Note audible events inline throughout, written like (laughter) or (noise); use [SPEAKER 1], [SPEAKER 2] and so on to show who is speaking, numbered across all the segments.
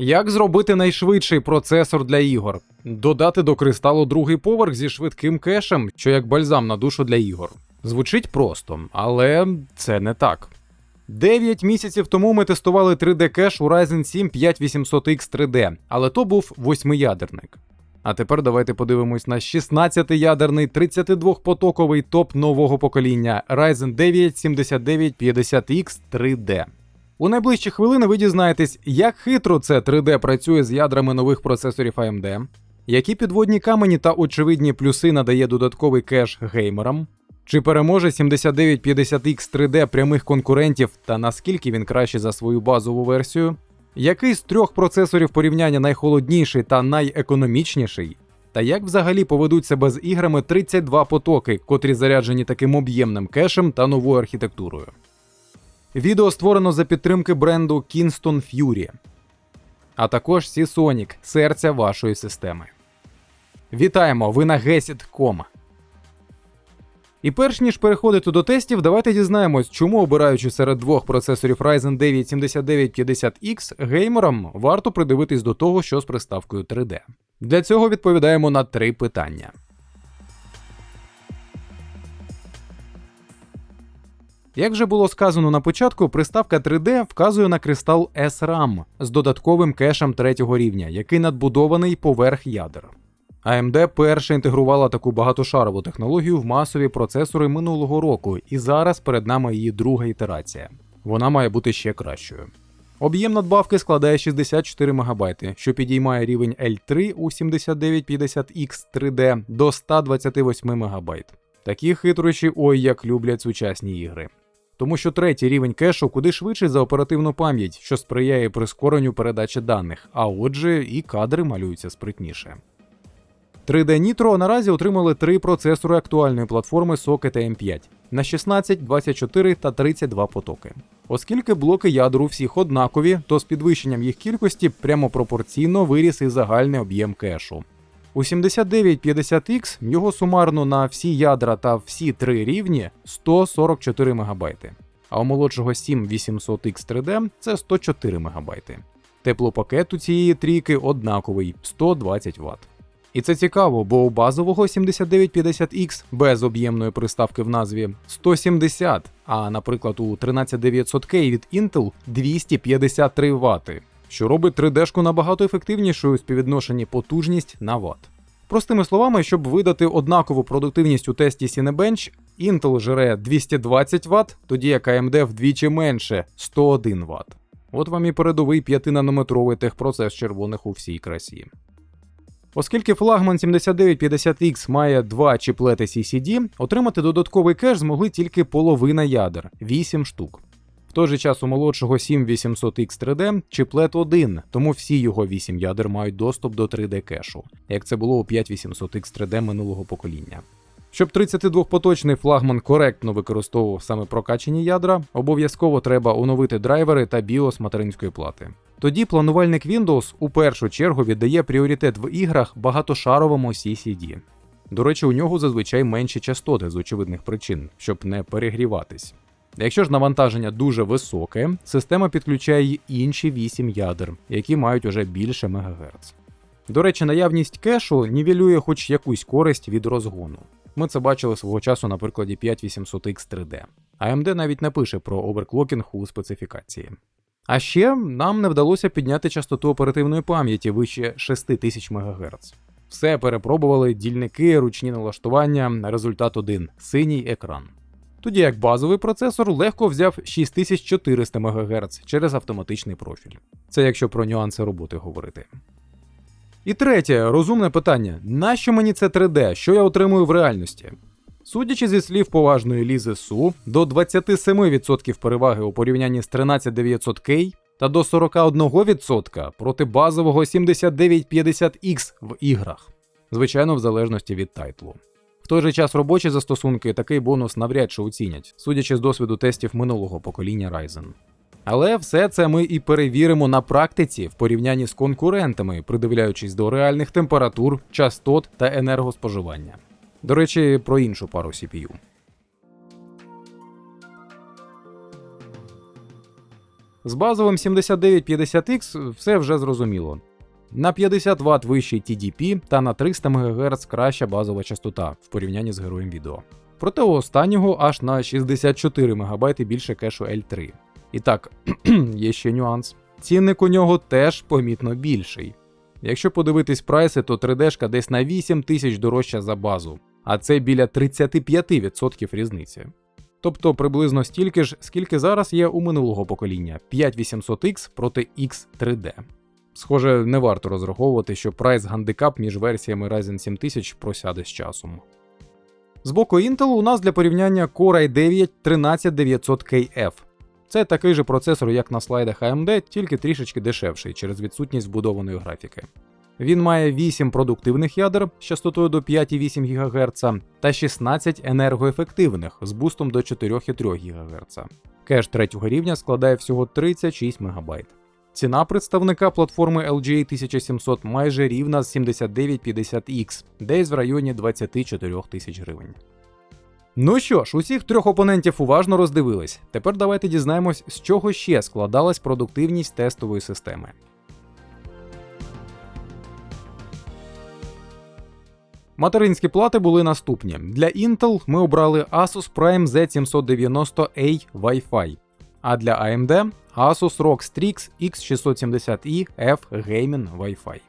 [SPEAKER 1] Як зробити найшвидший процесор для ігор? Додати до кристалу другий поверх зі швидким кешем, що як бальзам на душу для ігор. Звучить просто, але це не так. 9 місяців тому ми тестували 3D кеш у Ryzen 7 5800X 3D, але то був восьмиядерник. А тепер давайте подивимось на 16-ядерний 32-потоковий топ нового покоління Ryzen 9 7950X 3D. У найближчі хвилини ви дізнаєтесь, як хитро це 3D працює з ядрами нових процесорів AMD, які підводні камені та очевидні плюси надає додатковий кеш геймерам, чи переможе 7950X 3D прямих конкурентів та наскільки він краще за свою базову версію, який з трьох процесорів порівняння найхолодніший та найекономічніший, та як взагалі поведуть себе з іграми 32 потоки, котрі заряджені таким об'ємним кешем та новою архітектурою. Відео створено за підтримки бренду Kingston Fury, а також Seasonic – серця вашої системи. Вітаємо! Ви на Gesit.com. І перш ніж переходити до тестів, давайте дізнаємось, чому обираючи серед двох процесорів Ryzen 9 7950X, геймерам варто придивитись до того, що з приставкою 3D. Для цього відповідаємо на три питання. Як вже було сказано на початку, приставка 3D вказує на кристал SRAM з додатковим кешем третього рівня, який надбудований поверх ядер. AMD перше інтегрувала таку багатошарову технологію в масові процесори минулого року, і зараз перед нами її друга ітерація. Вона має бути ще кращою. Об'єм надбавки складає 64 МБ, що підіймає рівень L3 у 7950X 3D до 128 МБ. Такі хитрощі ой як люблять сучасні ігри. Тому що третій рівень кешу куди швидший за оперативну пам'ять, що сприяє прискоренню передачі даних, а отже, і кадри малюються спритніше. 3D Nitro наразі отримали три процесори актуальної платформи Socket AM5 на 16, 24 та 32 потоки. Оскільки блоки ядер у всіх однакові, то з підвищенням їх кількості прямо пропорційно виріс і загальний об'єм кешу. У 7950X його сумарно на всі ядра та всі три рівні 144 МБ, а у молодшого 7800X 3D це 104 МБ. Теплопакет у цієї трійки однаковий 120 Вт. І це цікаво, бо у базового 7950X без об'ємної приставки в назві 170, а наприклад у 13900K від Intel 253 Вт, що робить 3D-шку набагато ефективнішою у співвідношенні потужність на Вт. Простими словами, щоб видати однакову продуктивність у тесті Cinebench, Intel жере 220 Вт, тоді як AMD вдвічі менше 101 Вт. От вам і передовий 5-нанометровий техпроцес червоних у всій красі. Оскільки флагман 7950X має два чіплети CCD, отримати додатковий кеш змогли тільки половина ядер 8 штук. Той же час у молодшого 7800X 3D чіплет 1, тому всі його 8 ядер мають доступ до 3D кешу, як це було у 5800X 3D минулого покоління. Щоб 32-поточний флагман коректно використовував саме прокачені ядра, обов'язково треба оновити драйвери та BIOS материнської плати. Тоді планувальник Windows у першу чергу віддає пріоритет в іграх багатошаровому CCD. До речі, у нього зазвичай менші частоти з очевидних причин, щоб не перегріватись. Якщо ж навантаження дуже високе, система підключає й інші 8 ядер, які мають уже більше МГц. До речі, наявність кешу нівелює хоч якусь користь від розгону. Ми це бачили свого часу на прикладі 5800X 3D. AMD навіть не пише про оверклокінг у специфікації. А ще нам не вдалося підняти частоту оперативної пам'яті вище 6000 МГц. Все перепробували дільники, ручні налаштування, результат один синій екран. Тоді як базовий процесор легко взяв 6400 МГц через автоматичний профіль. Це якщо про нюанси роботи говорити. І третє розумне питання: нащо мені це 3D? Що я отримую в реальності? Судячи зі слів поважної Лізи Су, до 27% переваги у порівнянні з 13900K та до 41% проти базового 7950X в іграх, звичайно, в залежності від тайтлу. Той же час робочі застосунки такий бонус навряд чи оцінять, судячи з досвіду тестів минулого покоління Ryzen. Але все це ми і перевіримо на практиці в порівнянні з конкурентами, придивляючись до реальних температур, частот та енергоспоживання. До речі, про іншу пару CPU. З базовим 7950X все вже зрозуміло. На 50 Вт вищий TDP та на 300 МГц краща базова частота в порівнянні з героєм відео. Проте у останнього аж на 64 МБ більше кешу L3. І так, (clears throat) є ще нюанс. Цінник у нього теж помітно більший. Якщо подивитись прайси, то 3D десь на 8 тисяч дорожча за базу, а це біля 35% різниці. Тобто приблизно стільки ж, скільки зараз є у минулого покоління 5800X проти X3D. Схоже, не варто розраховувати, що прайс гандикап між версіями Ryzen 7000 просяде з часом. З боку Intel у нас для порівняння Core i9 13900KF. Це такий же процесор, як на слайдах AMD, тільки трішечки дешевший через відсутність збудованої графіки. Він має 8 продуктивних ядер з частотою до 5,8 ГГц та 16 енергоефективних з бустом до 4,3 ГГц. Кеш третього рівня складає всього 36 МБ. Ціна представника платформи LGA 1700 майже рівна з 7950X, десь в районі 24 тисяч гривень. Ну що ж, усіх трьох опонентів уважно роздивились. Тепер давайте дізнаємось, з чого ще складалась продуктивність тестової системи. Материнські плати були наступні. Для Intel ми обрали Asus Prime Z790A Wi-Fi, а для AMD Asus ROG Strix X670i F Gaming Wi-Fi.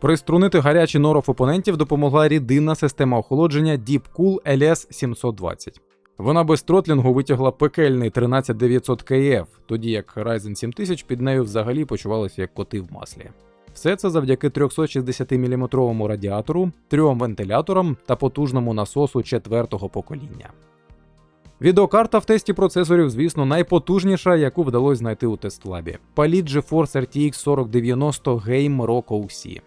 [SPEAKER 1] Приструнити гарячий норов опонентів допомогла рідинна система охолодження DeepCool LS720. Вона без тротлінгу витягла пекельний 13900 KF, тоді як Ryzen 7000 під нею взагалі почувалися як коти в маслі. Все це завдяки 360 мм радіатору, трьом вентиляторам та потужному насосу четвертого покоління. Відеокарта в тесті процесорів, звісно, найпотужніша, яку вдалося знайти у тестлабі. Palit GeForce RTX 4090 Game Rock OC.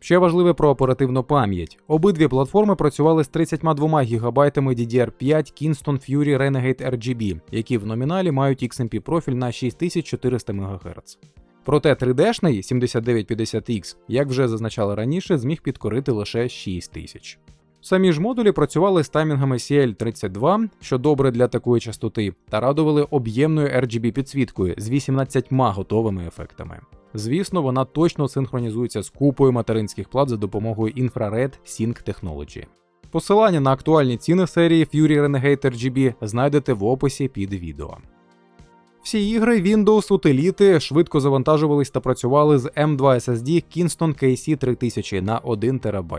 [SPEAKER 1] Ще важливе про оперативну пам'ять. Обидві платформи працювали з 32 ГБ DDR5 Kingston Fury Renegade RGB, які в номіналі мають XMP профіль на 6400 МГц. Проте 3D-шний 7950X, як вже зазначали раніше, зміг підкорити лише 6000. Самі ж модулі працювали з таймінгами CL32, що добре для такої частоти, та радували об'ємною RGB підсвіткою з 18 готовими ефектами. Звісно, вона точно синхронізується з купою материнських плат за допомогою Infrared Sync Technology. Посилання на актуальні ціни серії Fury Renegade RGB знайдете в описі під відео. Всі ігри Windows утиліти швидко завантажувались та працювали з M2 SSD Kingston KC 3000 на 1 ТБ.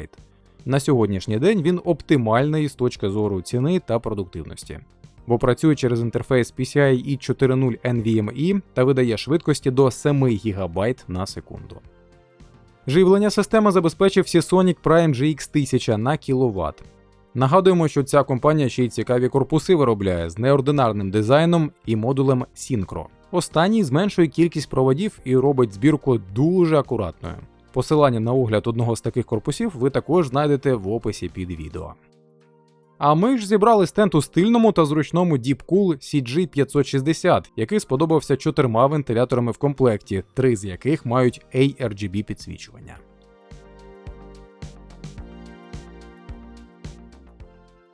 [SPEAKER 1] На сьогоднішній день він оптимальний з точки зору ціни та продуктивності, бо працює через інтерфейс PCI e 4.0 NVMe та видає швидкості до 7 ГБ на секунду. Живлення система забезпечив Seasonic Prime GX 1000 на кВт. Нагадуємо, що ця компанія ще й цікаві корпуси виробляє з неординарним дизайном і модулем Synchro. Останній зменшує кількість проводів і робить збірку дуже акуратною. Посилання на огляд одного з таких корпусів ви також знайдете в описі під відео. А ми ж зібрали стенд у стильному та зручному Deepcool CG560, який сподобався чотирма вентиляторами в комплекті, три з яких мають ARGB підсвічування.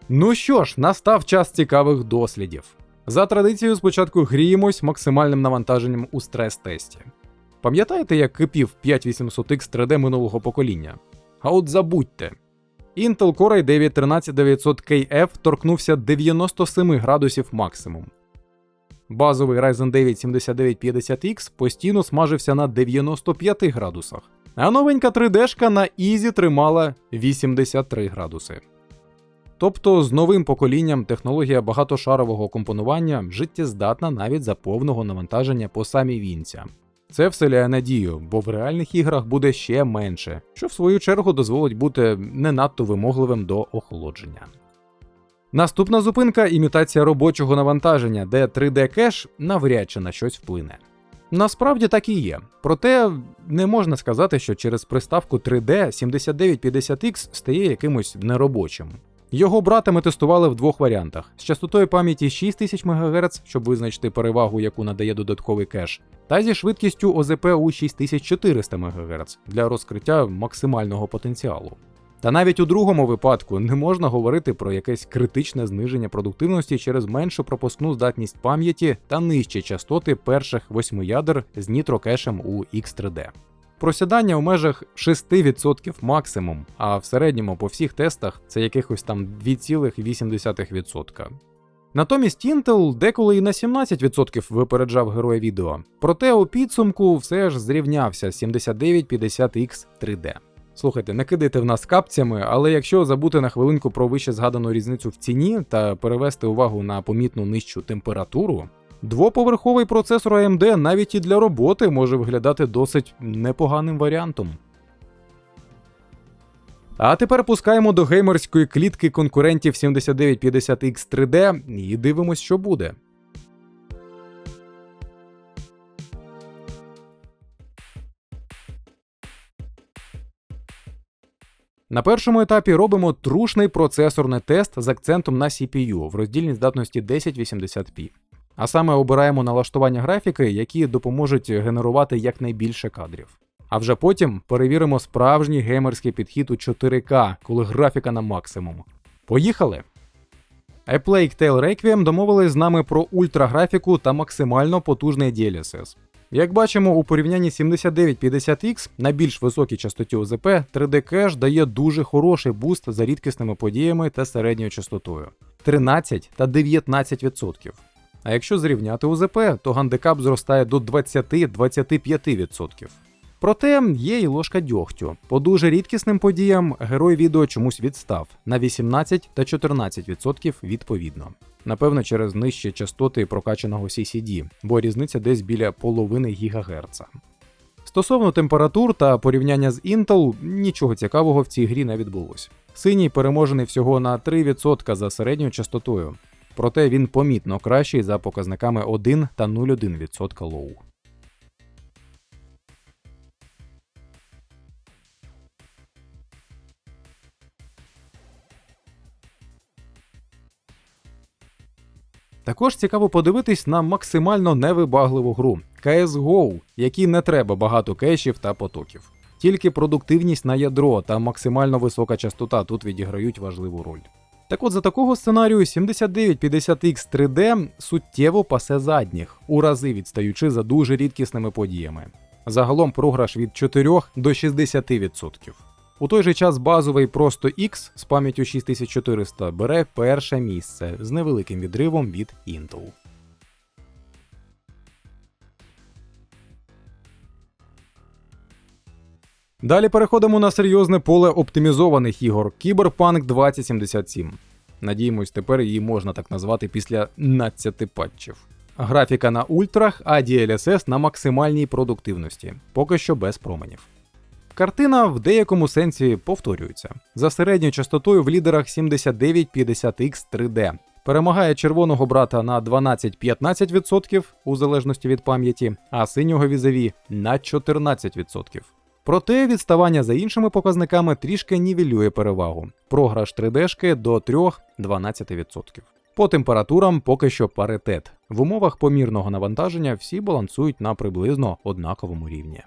[SPEAKER 1] Ну що ж, настав час цікавих дослідів. За традицією, спочатку гріємось максимальним навантаженням у стрес-тесті. Пам'ятаєте, як кипів 5800X 3D минулого покоління? А от забудьте. Intel Core i9 13900KF торкнувся 97 градусів максимум. Базовий Ryzen 9 7950X постійно смажився на 95 градусах, а новенька 3D на Easy тримала 83 градуси. Тобто з новим поколінням технологія багатошарового компонування життєздатна навіть за повного навантаження по самій вінця. Це вселяє надію, бо в реальних іграх буде ще менше, що в свою чергу дозволить бути не надто вимогливим до охолодження. Наступна зупинка імітація робочого навантаження, де 3D кеш навряд чи на щось вплине. Насправді так і є. Проте не можна сказати, що через приставку 3D 7950X стає якимось неробочим. Його братами тестували в двох варіантах: з частотою пам'яті 6000 МГц, щоб визначити перевагу, яку надає додатковий кеш, та зі швидкістю ОЗП у 6400 МГц для розкриття максимального потенціалу. Та навіть у другому випадку не можна говорити про якесь критичне зниження продуктивності через меншу пропускну здатність пам'яті та нижчі частоти перших восьми ядер з нітрокешем у X3D. Просідання у межах 6% максимум, а в середньому по всіх тестах це якихось там 2,8%. Натомість Intel деколи і на 17% випереджав героя відео. Проте у підсумку все ж зрівнявся 7950X 3D. Слухайте, не кидайте в нас капцями, але якщо забути на хвилинку про вище згадану різницю в ціні та перевести увагу на помітну нижчу температуру, двоповерховий процесор AMD навіть і для роботи може виглядати досить непоганим варіантом. А тепер пускаємо до геймерської клітки конкурентів 7950X 3D і дивимось, що буде. На першому етапі робимо трушний процесорний тест з акцентом на CPU в роздільній здатності 1080p. А саме обираємо налаштування графіки, які допоможуть генерувати якнайбільше кадрів. А вже потім перевіримо справжній геймерський підхід у 4К, коли графіка на максимум. Поїхали! A Plague Tale Requiem домовились з нами про ультраграфіку та максимально потужний DLSS. Як бачимо, у порівнянні 7950X на більш високій частоті ОЗП 3D кеш дає дуже хороший буст за рідкісними подіями та середньою частотою 13 та 19%. А якщо зрівняти УЗП, то гандикап зростає до 20-25%. Проте є й ложка дьогтю. По дуже рідкісним подіям герой відео чомусь відстав на 18 та 14% відповідно. Напевно, через нижчі частоти прокачаного CCD, бо різниця десь біля половини ГГц. Стосовно температур та порівняння з Intel, нічого цікавого в цій грі не відбулось. Синій переможений всього на 3% за середньою частотою, проте він помітно кращий за показниками 1 та 0,1% лоу. Також цікаво подивитись на максимально невибагливу гру CSGO, якій не треба багато кешів та потоків. Тільки продуктивність на ядро та максимально висока частота тут відіграють важливу роль. Так от за такого сценарію 7950X 3D суттєво пасе задніх, у рази відстаючи за дуже рідкісними подіями. Загалом програш від 4 до 60%. У той же час базовий просто X з пам'яттю 6400 бере перше місце з невеликим відривом від Intel. Далі переходимо на серйозне поле оптимізованих ігор Cyberpunk 2077. Надіємось, тепер її можна так назвати після 12 патчів. Графіка на ультрах, а DLSS на максимальній продуктивності, поки що без променів. Картина в деякому сенсі повторюється. За середньою частотою в лідерах 7950X 3D. Перемагає червоного брата на 12-15% у залежності від пам'яті, а синього візові на 14%. Проте відставання за іншими показниками трішки нівелює перевагу. Програш 3D до 3-12%. По температурам поки що паритет. В умовах помірного навантаження всі балансують на приблизно однаковому рівні.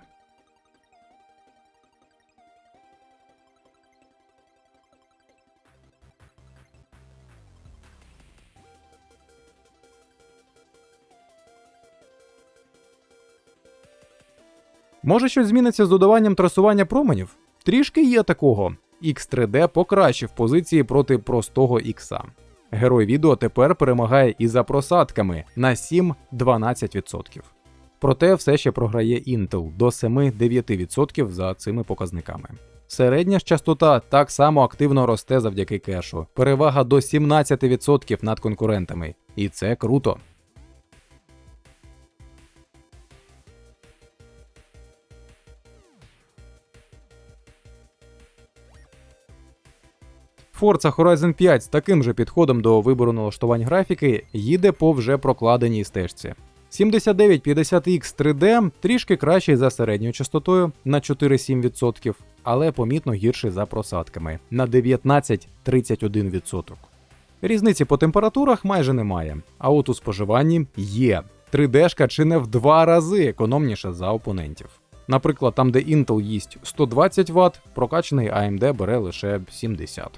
[SPEAKER 1] Може щось зміниться з додаванням трасування променів? Трішки є такого. X3D покращив позиції проти простого X. Герой відео тепер перемагає і за просадками на 7-12%. Проте все ще програє Intel до 7-9% за цими показниками. Середня ж частота так само активно росте завдяки кешу. Перевага до 17% над конкурентами. І це круто. Forza Horizon 5 з таким же підходом до вибору налаштувань графіки їде по вже прокладеній стежці. 7950X 3D трішки кращий за середньою частотою на 4-7%, але помітно гірший за просадками на 19-31%. Різниці по температурах майже немає, а от у споживанні є. 3D-шка чи не в два рази економніша за опонентів. Наприклад, там, де Intel їсть 120 Вт, прокачаний AMD бере лише 70.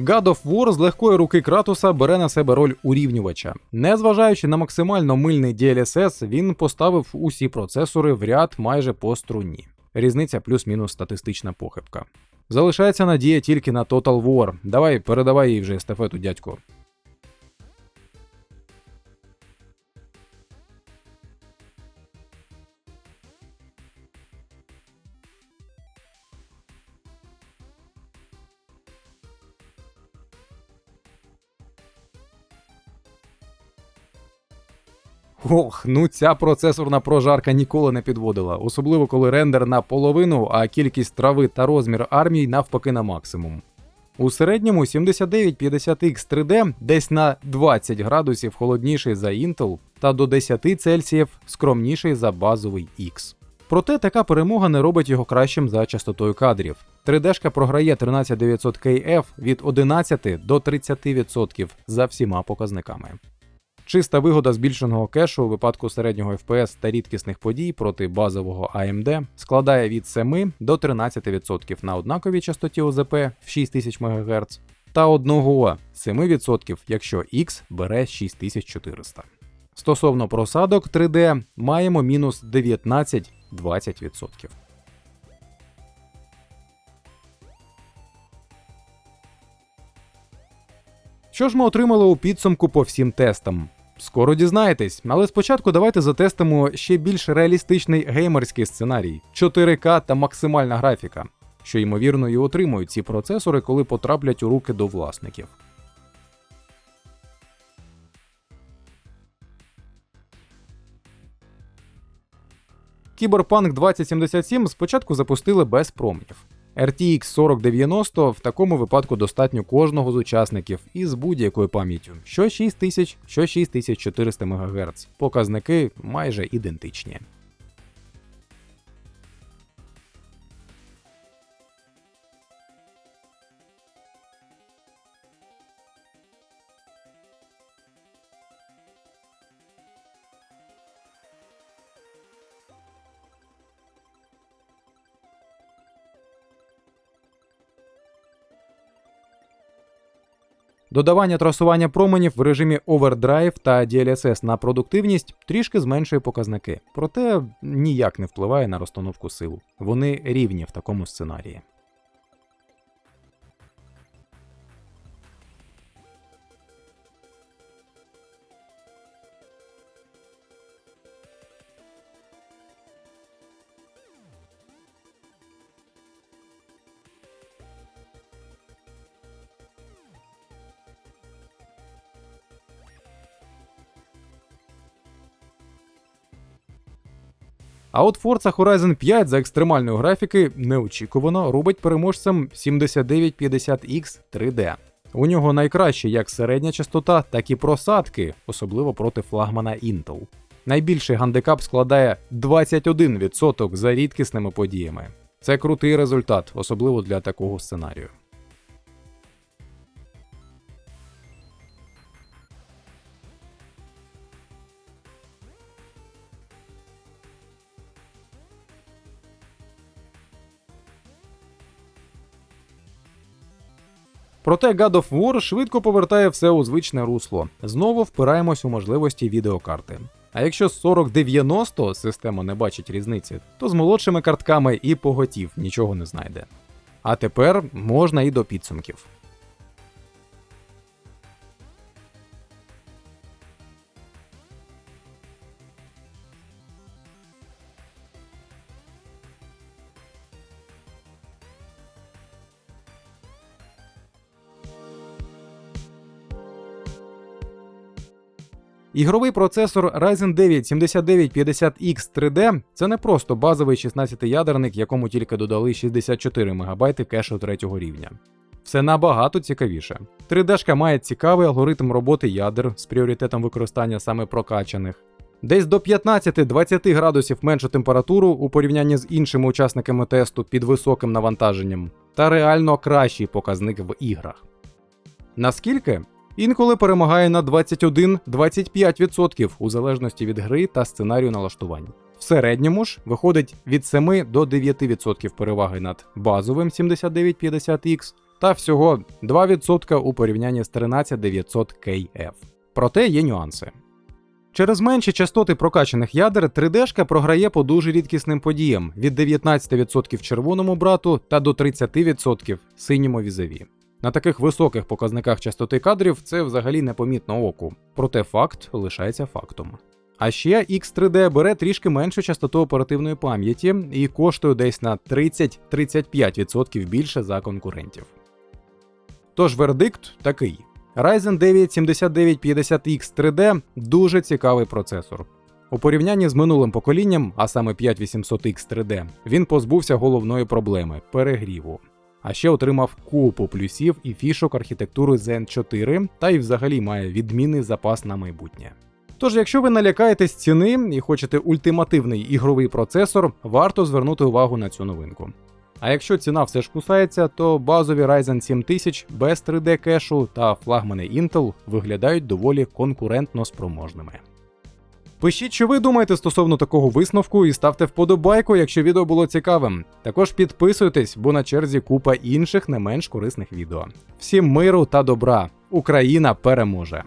[SPEAKER 1] God of War з легкої руки Кратуса бере на себе роль урівнювача. Незважаючи на максимально мильний DLSS, він поставив усі процесори в ряд майже по струні. Різниця плюс-мінус статистична похибка. Залишається надія тільки на Total War. Давай, передавай їй вже естафету, дядько. Ох, ну ця процесорна прожарка ніколи не підводила, особливо коли рендер на половину, а кількість трави та розмір армій навпаки на максимум. У середньому 7950X 3D десь на 20 градусів холодніший за Intel та до 10 Цельсіїв скромніший за базовий X. Проте така перемога не робить його кращим за частотою кадрів. 3D-шка програє 13900 KF від 11 до 30% за всіма показниками. Чиста вигода збільшеного кешу у випадку середнього FPS та рідкісних подій проти базового AMD складає від 7 до 13% на однаковій частоті ОЗП в 6000 МГц та 1 7%, якщо X бере 6400. Стосовно просадок 3D маємо мінус 19-20%. Що ж ми отримали у підсумку по всім тестам? Скоро дізнаєтесь, але спочатку давайте затестимо ще більш реалістичний геймерський сценарій 4К та максимальна графіка, що ймовірно і отримують ці процесори, коли потраплять у руки до власників. Кіберпанк 2077 спочатку запустили без променів. RTX 4090 в такому випадку достатньо кожного з учасників із будь-якою пам'яттю, що 6000, що 6400 МГц. Показники майже ідентичні. Додавання трасування променів в режимі Overdrive та DLSS на продуктивність трішки зменшує показники, проте ніяк не впливає на розстановку сил. Вони рівні в такому сценарії. А от Forza Horizon 5 за екстремальної графіки неочікувано робить переможцем 7950X 3D. У нього найкраще як середня частота, так і просадки, особливо проти флагмана Intel. Найбільший гандикап складає 21% за рідкісними подіями. Це крутий результат, особливо для такого сценарію. Проте God of War швидко повертає все у звичне русло. Знову впираємось у можливості відеокарти. А якщо з 4090 система не бачить різниці, то з молодшими картками і поготів нічого не знайде. А тепер можна і до підсумків. Ігровий процесор Ryzen 9 7950X 3D це не просто базовий 16-ядерник, якому тільки додали 64 МБ кешу третього рівня. Все набагато цікавіше. 3D-шка має цікавий алгоритм роботи ядер з пріоритетом використання саме прокачаних. Десь до 15-20 градусів меншу температуру у порівнянні з іншими учасниками тесту під високим навантаженням, та реально кращий показник в іграх. Наскільки? Інколи перемагає на 21-25% у залежності від гри та сценарію налаштувань. В середньому ж виходить від 7 до 9% переваги над базовим 7950X та всього 2% у порівнянні з 13900 KF. Проте є нюанси. Через менші частоти прокачаних ядер 3D-шка програє по дуже рідкісним подіям від 19% червоному брату та до 30% синьому візаві. На таких високих показниках частоти кадрів це взагалі непомітно оку, проте факт лишається фактом. А ще X3D бере трішки меншу частоту оперативної пам'яті і коштує десь на 30-35% більше за конкурентів. Тож вердикт такий: Ryzen 9 7950X 3D дуже цікавий процесор. У порівнянні з минулим поколінням, а саме 5800X 3D, він позбувся головної проблеми перегріву. А ще отримав купу плюсів і фішок архітектури Zen 4 та й взагалі має відмінний запас на майбутнє. Тож, якщо ви налякаєтесь ціни і хочете ультимативний ігровий процесор, варто звернути увагу на цю новинку. А якщо ціна все ж кусається, то базові Ryzen 7000 без 3D кешу та флагмани Intel виглядають доволі конкурентно спроможними. Пишіть, що ви думаєте стосовно такого висновку, і ставте вподобайку, якщо відео було цікавим. Також підписуйтесь, бо на черзі купа інших не менш корисних відео. Всім миру та добра! Україна переможе!